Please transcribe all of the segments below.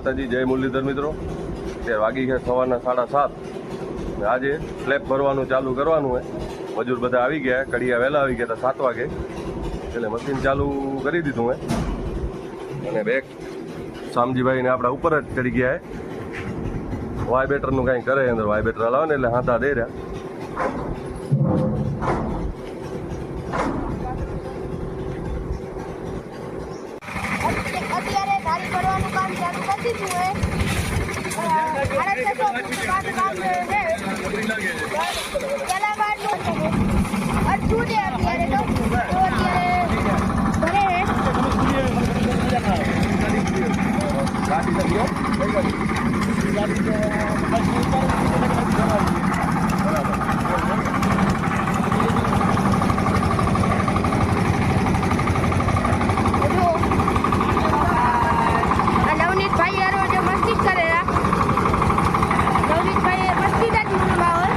માતાજી, જય મુરલીધર મિત્રો. અત્યારે વાગી ગયા સવારના સાડા સાત. આજે સ્લેબ ભરવાનું ચાલુ કરવાનું હોય મજૂર બધા આવી ગયા, કડિયા વહેલા આવી ગયા હતા સાત વાગે. એટલે મશીન ચાલુ કરી દીધું હે અને બેગ શામજીભાઈને આપણા ઉપર જ ચડી ગયા હે વાઇબ્રેટરનું કાંઈ કરે અંદર? વાઇબ્રેટર હલાવે ને એટલે હાથા દઈ રહ્યા અત્યારે ગાડી ભરવાનું કામ ચાલુ કરી દીધું હોય સાડા છસો ફૂટ કામ છે પેલા બારનું છે અડધું છે અત્યારે તો તો અત્યારે ભરે જો આ નવનીતભાઈ યારો જે મસ્તી જ કરેલા નવનીતભાઈ મસ્તી જ મૂળમાં હોય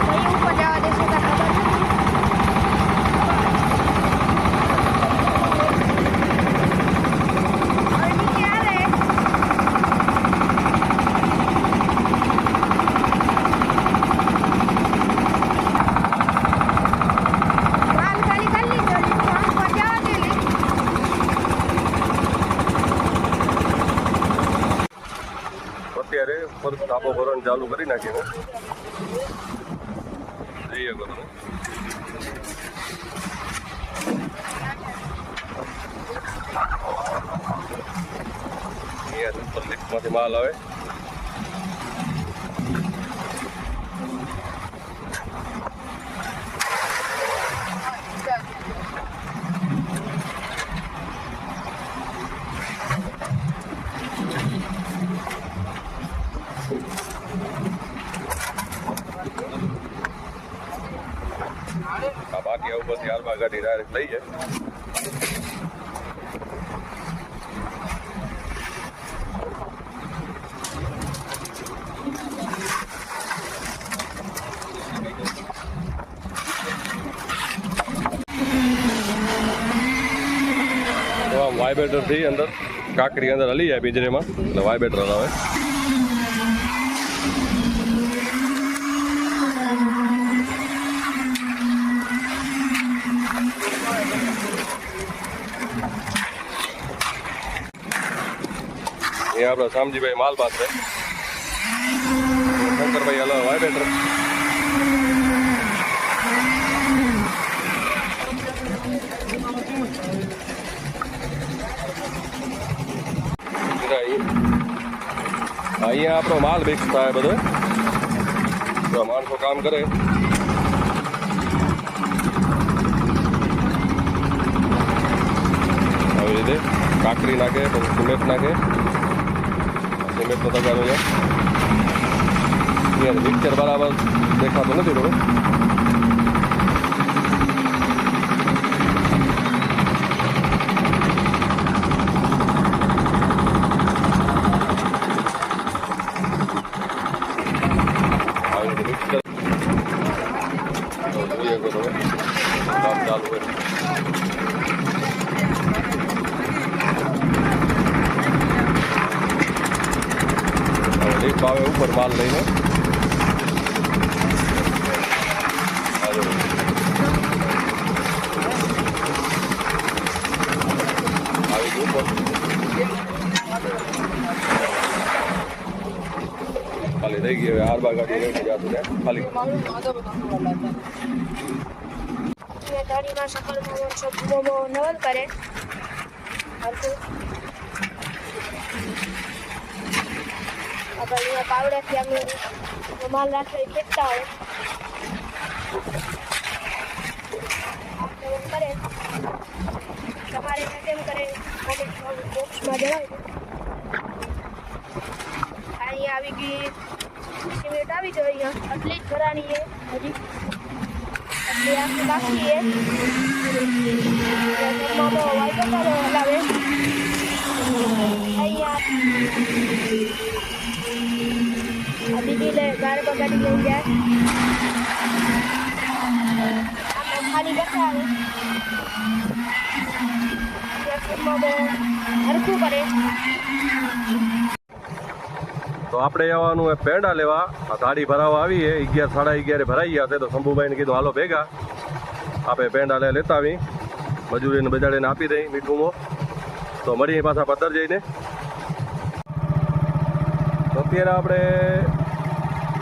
ભાઈ ઉપર જવા દેશે તો ખબર નથી હવે નીચે આવે માલ ખાલી કરી લીધો લીધો ઉપર જવા દેલી અત્યારે પર ભરવાનું ચાલુ કરી નાખીને જઈએ કરો લિફ્ટમાંથી માલ આવે આ બાકી હાલમાં ગાડી ડાયરેક્ટ લઈ જાય. વાઇબ્રેટરથી અંદર કાકરી અંદર હલી જાય પિંજરેમાં એટલે વાઇબ્રેટર હલાવે એ આપણા શામજીભાઈ માલ પાસે શંકરભાઈ, હલો, વાઇબ્રેટર. અહીંયા આપણો માલ મિક્સ થાય બધો. માણસો કામ કરે. આવી રીતે કાકરી નાખે, પછી સિમેન્ટ નાખે. સિમેન્ટનો તગારો છે અહીંયા મિક્સર બરાબર દેખાતું નથી થોડું એક ભાવે ઉપર માલ લઈને આવી ગયું ખાલી થઈ ગઈ હવે હાર બાર ગાડી લઈને જતું ને ખાલી ગાડીમાં સફળમાં છોકરો નવલ કરે આપણને પાવડાથી આપણે માલ રાખી ફેંકતા હોય. કરે. તમારે કેમ કરે? બોક્સમાં જણાય અહીંયા આવી ગઈ સિમેન્ટ આવી જાય અહીંયા આટલી જ હજી. એટલે આપણે અહીંયા દીદી લે બગાડી લઈ જાય ખાલી હરખું કરે. તો આપણે આવવાનું એ પેંડા લેવા. આ ગાડી ભરાવા આવીએ. અગિયાર, સાડા અગિયારે ભરાઈ ગયા છે તો શંભુભાઈને કીધું, હાલો ભેગા. આપણે પેંડા લે લેતા આવી. મજૂરીને બજાડીને આપી દઈ મીઠુંમાં. તો મળીએ પાછા પદ્ધર જઈને અત્યારે આપણે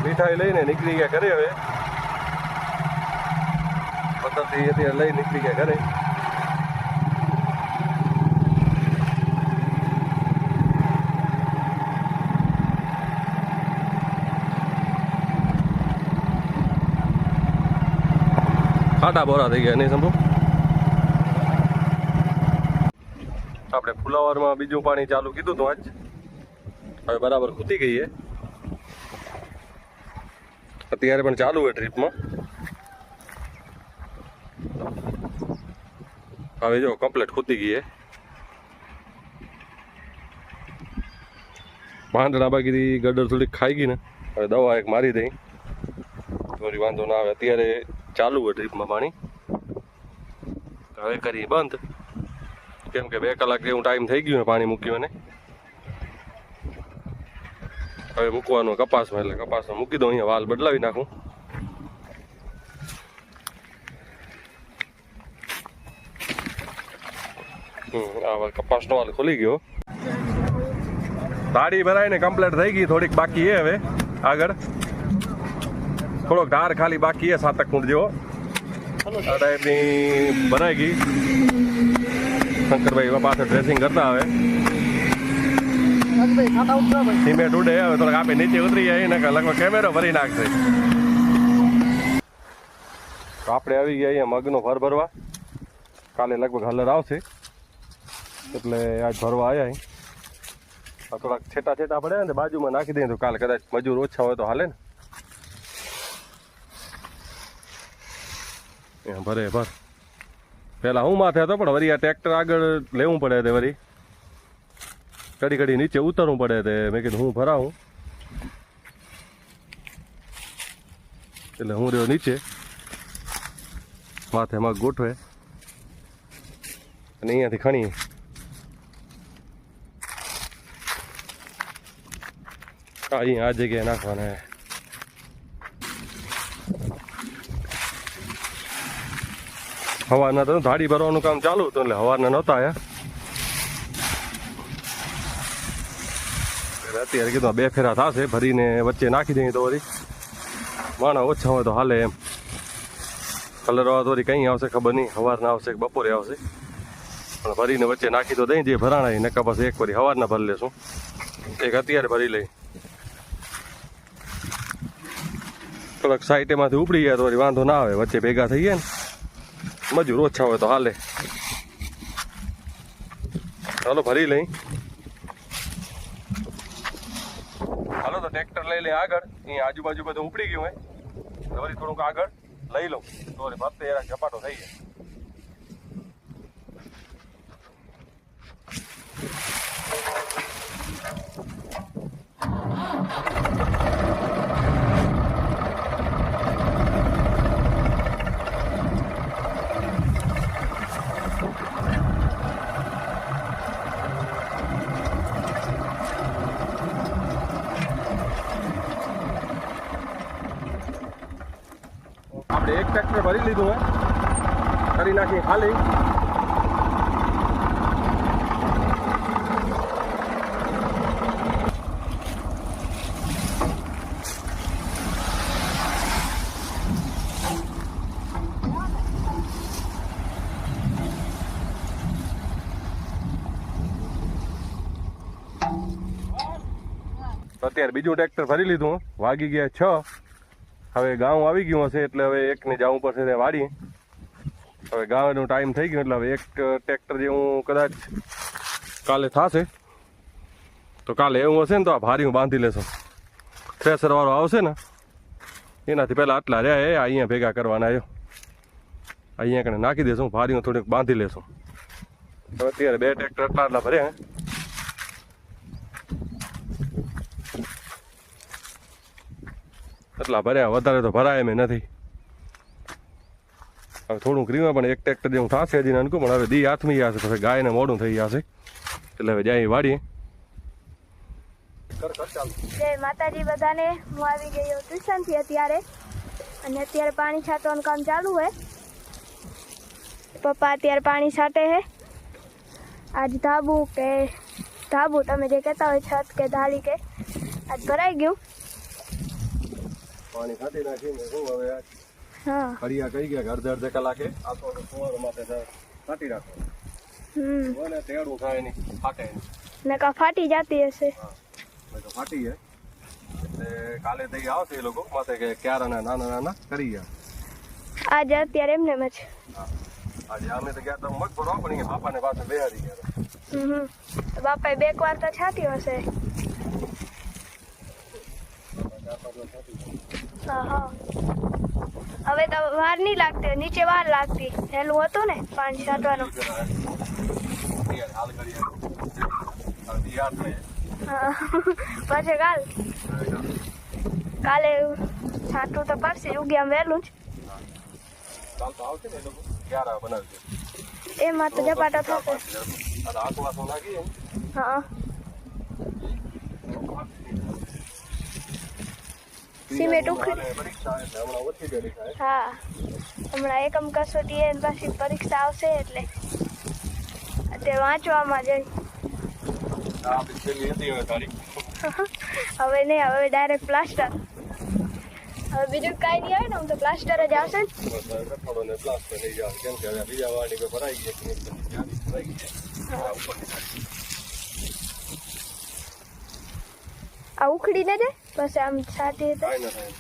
મીઠાઈ લઈને નીકળી ગયા ઘરે હવે. પતંગથી અત્યારે લઈ નીકળી ગયા ઘરે. ખાટા બોરા થઈ ગયા નહીં શંભુ આપણે ફુલાવરમાં બીજું પાણી ચાલુ કીધું તું આજ. હવે બરાબર ખૂતી ગઈ છે. અત્યારે પણ ચાલુ હોય ટ્રીપમાં. હવે જો કમ્પ્લેટ ખૂતી ગઈ પાંદડા બાકી ગડર થોડીક ખાઈ ગઈ ને. હવે દવા એક મારી દઈ. થોડી વાંધો ના આવે. અત્યારે ચાલુ હોય ટ્રીપમાં પાણી. હવે કરી બંધ. કેમ કે બે કલાક જેવું ટાઈમ થઈ ગયું ને પાણી મૂક્યું એને હવે મૂકવાનું કપાસમાં એટલે કપાસમાં મૂકી દઉં અહીંયા વાલ બદલાવી નાખું. આ કપાસનો વાલ ખુલી ગયો. દાઢી ભરાઈને કમ્પ્લીટ થઈ ગઈ, થોડીક બાકી છે હવે. આગળ. થોડોક ધાર ખાલી બાકી છે સાતક ફૂટ જેવો. આ ટાઈપની ભરાઈ ગઈ. શંકરભાઈ પાસે ડ્રેસિંગ કરતા હવે સિમેન્ટ ઉડે હવે થોડાક આપે નીચે ઉતરી જાય ને લગભગ કેમેરો ભરી નાખશે. આપણે આવી ગયા અહીંયા મગનો ભર ભરવા. કાલે લગભગ હલર આવશે. એટલે આજ ભરવા આવ્યા. થોડાક છેટા છેટા પડે ને, બાજુમાં નાખી દઈએ તો કાલે કદાચ મજૂર ઓછા હોય તો હાલે ને. ભરે, ભર. પેલા હું માથે હતો પણ વળી આ ટ્રેક્ટર આગળ લેવું પડે તે વળી ઘડી ઘડી નીચે ઉતરવું પડે તે મેં કીધું હું ભરાવું. એટલે હું રહ્યો નીચે. માથે માં ગોઠવે. અને અહીંયાથી ખણીએ. અહીંયા આ જગ્યાએ નાખવાના હવાના તો ધાડી ભરવાનું કામ ચાલુ હતું, એટલે હવાના નહોતા આયા અત્યારે કીધું બે ફેરા થશે, ભરીને વચ્ચે નાખી દઈએ તો વળી માણા ઓછા હોય તો હાલે એમ. કલર વાળા વળી કંઈ આવશે ખબર નહીં સવારના આવશે કે બપોરે આવશે. પણ ભરીને વચ્ચે નાખી તો દઈ જે ભરાણા નકા પાસે એક વળી સવારના ભરી લેશું. એક અત્યારે ભરી લઈ થોડાક સાઈટેમાંથી ઉપડી ગયા તો વાંધો ના આવે, વચ્ચે ભેગા થઈ ગયા ને. મજૂર ઓછા હોય તો હાલે. ચાલો ભરી લઈ તો ટ્રેક્ટર લઈ લે આગળ. અહીં આજુબાજુ બધું ઉપડી ગયું હોય. વળી થોડુંક આગળ લઈ લઉં. તો બાપ યાર ઝપાટો થઈ જાય. આપણે એક ટ્રેક્ટર ભરી લીધું હોય કરી નાખી ખાલી. અત્યારે બીજું ટ્રેક્ટર ભરી લીધું વાગી ગયા છ. હવે ગાઉં આવી ગયું હશે એટલે હવે એકને જવું પડશે તે વાડી. હવે ગાવાનો ટાઈમ થઈ ગયો એટલે હવે એક ટ્રેક્ટર જેવું કદાચ કાલે થશે. તો કાલે એવું હશે ને તો આ ભારી બાંધી લેશો. થ્રેસર વાળો આવશે ને, એનાથી પહેલાં આટલા રહ્યા એ અહીંયા ભેગા કરવાના આવ્યો અહીંયા કણે નાખી દેશું ભારી થોડીક બાંધી લેશું. અત્યારે બે ટ્રેક્ટર આટલા આટલા ભર્યા એટલા ભર્યા. વધારે તો ભરાય એમ નથી. હવે થોડુંક થોડું ક્રીમાં પણ એક ટ્રેક્ટર જેવું થશે હજી નાનકું પણ હવે દી હાથમી જશે પછી ગાયને મોડું થઈ જશે. એટલે હવે જાય વાડીએ કર કર ચાલ. જય માતાજી બધાને. હું આવી ગઈ હું ટ્યુશનથી અત્યારે. અને અત્યારે પાણી છાંટવાનું કામ ચાલુ છે પપ્પા અત્યારે પાણી છાંટે છે આજ ધાબુ કે ધાબુ તમે જે કહેતા હોય છત કે ધાડી કે આજ ભરાઈ ગયું. પાણી ખાતી નાખીને શું હવે ફરિયા કહી ગયા કે અડધે અડધે કલાકે આખો ફુવારો માટે ફાટી રાખો મને તેડું થાય નહીં ફાટે નહીં. નકા ફાટી જતી હશે. ફાટી જાય. એટલે કાલે થઈ આવશે એ લોકો માથે કે ક્યારાના નાના નાના કરી ગયા. આજે અત્યારે એમને મજ આજે અમે તો ગયા તો મગ ભરવા પણ બાપાને પાસે બેહાડી ગયા. બાપાએ બે વાર તો છાતી હશે હા હા હવે તો વાર નહીં લાગતી, નીચે વાર લાગતી. હેલું હતું ને, પાણી છાંટવાનું. પછી કાલ. કાલે છાંટવું તો પડશે આમ વહેલું જ. એમાં તો ઝપાટો થશે. હા. સિમેન્ટ ઉખડી હા. હમણાં એકમ કસોટી એ પછી પરીક્ષા આવશે એટલે તે વાંચવામાં જઈ. હવે નહીં હવે ડાયરેક્ટ પ્લાસ્ટર હવે બીજું કાંઈ નહીં આવે ને આમ તો પ્લાસ્ટર જ આવશે ને. ને આ. આ ઉખડીને જાય પછી આમ છાતી કાંઈ ન થાય.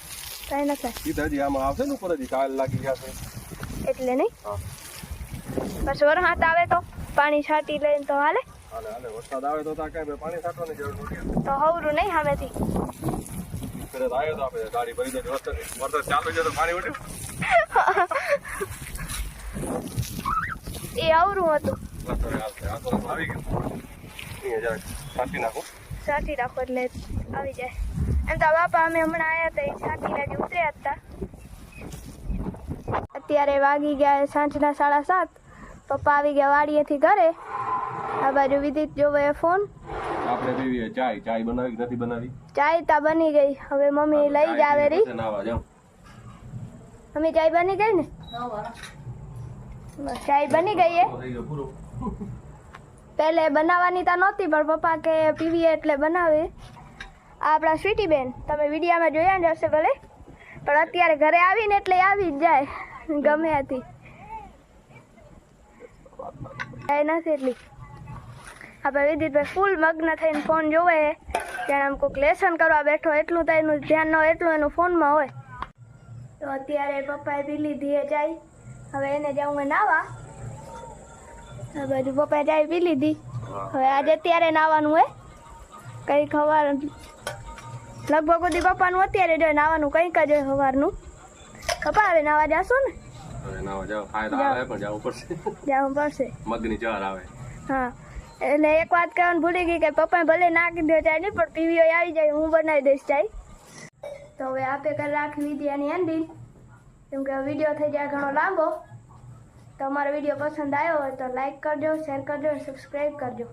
કાંઈ ન થાય. સીધા આમાં આવશે ને ઉપર હજી કાલ લાગી જશે એટલે નહીં? પછી વરસાદ આવે તો પાણી છાંટી લઈને તો હાલે. હાલે હાલે વરસાદ આવે તો ત્યાં કાંઈ પાણી છાંટવાની જરૂર નથી. તો હવરું નહીં સામેથી તરત આવ્યો તો આપણે ગાડી ભરી દે વરસાદ વરસાદ ચાલુ છે તો પાણી ઉડ્યું એ આવરું હતું. આવી ગયું. છાંટી છાંટી રાખો એટલે આવી જાય. એમ તો બાપા અમે હમણાં આવ્યા હતા એ છાંટીને જ ઉતર્યા હતા અત્યારે વાગી ગયા સાંજના સાડા સાત. પપ્પા આવી ગયા વાડીએથી ઘરે. આ બાજુ વિદિત જોવે ફોન. આપણે પીવીએ ચાય. ચાય બનાવી કે નથી બનાવી? ચાય તા બની ગઈ. હવે મમ્મી લઈ જ આવે રહી નાવા જાઉં મમ્મી ચાય બની ગઈ ને? બસ ચાય બની ગઈ એ. થઈ ગયો પૂરો. પહેલે બનાવવાની તો નહોતી પણ પપ્પા કે પીવીએ એટલે બનાવે. આ આપણા સ્વીટી બેન તમે વિડીયામાં જોયા જ હશે ભલે. પણ અત્યારે ઘરે આવીને એટલે આવી જ જાય. ગમે હતી એ નથી એટલી. આપણે વિદિતભાઈ ફૂલ મગ્ન થઈને ફોન જોવે ત્યારે આમ કોઈક લેસન કરવા બેઠો એટલું તો એનું ધ્યાન ન હોય એટલું એનું ફોનમાં હોય. તો અત્યારે પપ્પાએ પી લીધી ચાય. હવે એને જાઉં નાવા. આ બાજુ પપ્પાએ ચાય પી લીધી. હવે આજે અત્યારે નાવાનું હોય કંઈક સવાર લગભગ સુધી પપ્પાનું અત્યારે જો નાવાનું કંઈક જ હોય સવારનું પપ્પા હવે નાવા જાશો ને? હવે નાવા જાવ ફાયદા આવે પણ જવું પડશે. જવું પડશે. મગની ચાર આવે. હા. એટલે એક વાત કહેવાનું ભૂલી ગઈ કે પપ્પાએ ભલે ના કીધો ચાય નહીં પણ પીવીઓ આવી જાય હું બનાવી દઈશ ચાય. તો હવે આપે કરી રાખી લીધી એની એન્ડિંગ કેમ કે વીડિયો થઈ જાય ઘણો લાંબો. તમારો વીડિયો પસંદ આવ્યો હોય તો લાઈક કરજો શેર કરજો અને સબસ્ક્રાઈબ કરજો.